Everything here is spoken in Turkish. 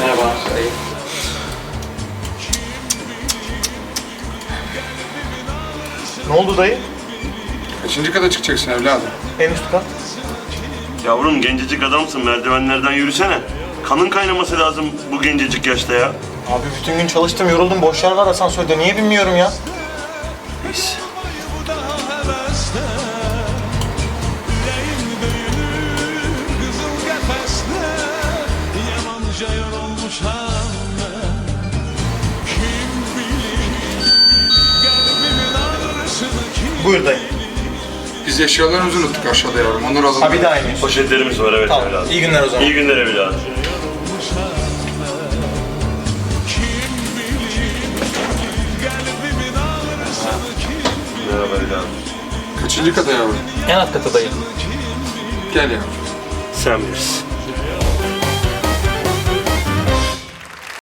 Merhaba. Dayı. Ne oldu dayı? Kaçıncı kata çıkacaksın evladım? En üst kat. Yavrum gencecik adamsın merdivenlerden yürüsene. Kanın kaynaması lazım bu gencecik yaşta ya. Abi bütün gün çalıştım yoruldum boş yer var asansörde niye bilmiyorum ya. Buyur dayı. Biz eşyalarımızı unuttuk aşağıda yavrum. Onları alalım. Ha bir daha iniyorsun. Poşetlerimiz var evet Tamam evladım. iyi günler o zaman. İyi günler evladım. Merhaba evladım. Kaçıncı kata yavrum? En alt katı dayı. Gel yavrum. Sen bilirsin.